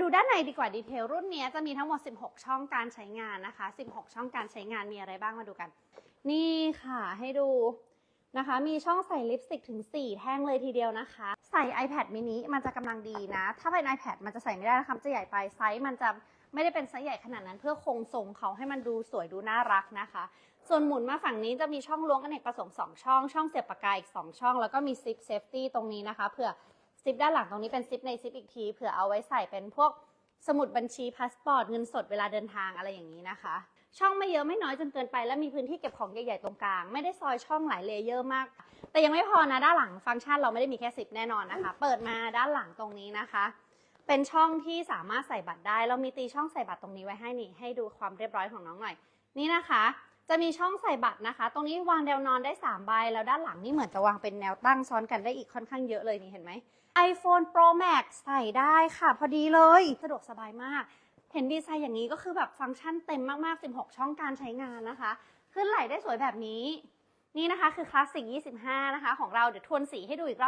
ดูด้านในดีกว่าดีเทลรุ่นนี้จะมีทั้งหมด 16 ช่องการใช้งานนะคะ 16 ช่องการใช้งานมีอะไรบ้างมาดูกัน นี่ค่ะให้ดูนะคะ มีช่องใส่ลิปสติกถึง 4 แท่งเลยทีเดียวนะคะ ใส่ iPad mini มันจะกำลังดีนะ ถ้าเป็น iPad มันจะใส่ไม่ได้นะคะจะใหญ่ไปไซส์มันจะไม่ได้เป็นไซส์ใหญ่ขนาดนั้นเพื่อคงทรงเขาให้มันดูสวยดูน่ารักนะคะ ส่วนหมุนมาฝั่งนี้จะมีช่องล้วงอเนกประสงค์2ช่อง ช่องเสียบปากกาอีก 2 ช่อง แล้วก็มีซิปเซฟตี้ตรงนี้นะคะเผื่อ ซิปด้านหลังตรงนี้เป็นซิปในซิปอีกทีเผื่อเอาไว้ใส่เป็นพวกสมุดบัญชีพาสปอร์ตเงินสดเวลาเดินทางอะไรอย่างนี้นะคะ ช่องไม่เยอะไม่น้อยจนเกินไป และมีพื้นที่เก็บของใหญ่ๆตรงกลาง ไม่ได้ซอยช่องหลายเลเยอร์มาก แต่ยังไม่พอนะด้านหลังฟังก์ชันเราไม่ได้มีแค่ซิปแน่นอนนะคะ เปิดมาด้านหลังตรงนี้นะคะ เป็นช่องที่สามารถใส่บัตรได้ เรามีตีช่องใส่บัตรตรงนี้ไว้ให้นี่ให้ดูความเรียบร้อยของน้องหน่อย นี่นะคะ จะมีช่องใส่บัตรนะคะ ตรงนี้วางแนวนอนได้ 3 ใบ แล้วด้านหลังนี่เหมือนจะวางเป็นแนวตั้งซ้อนกันได้อีกค่อนข้างเยอะเลยนี่เห็นไหม iPhone Pro Max ใส่ได้ค่ะ พอดีเลย สะดวกสบายมาก เห็นดีไซน์อย่างนี้ก็คือแบบฟังก์ชันเต็มมากๆ 16 ช่องการใช้งานนะคะ ขึ้นไหลได้สวยแบบนี้ นี่นะคะคือคลาสสิก 25 นะคะ ของเราเดี๋ยวทวนสีให้ดูอีกรอบ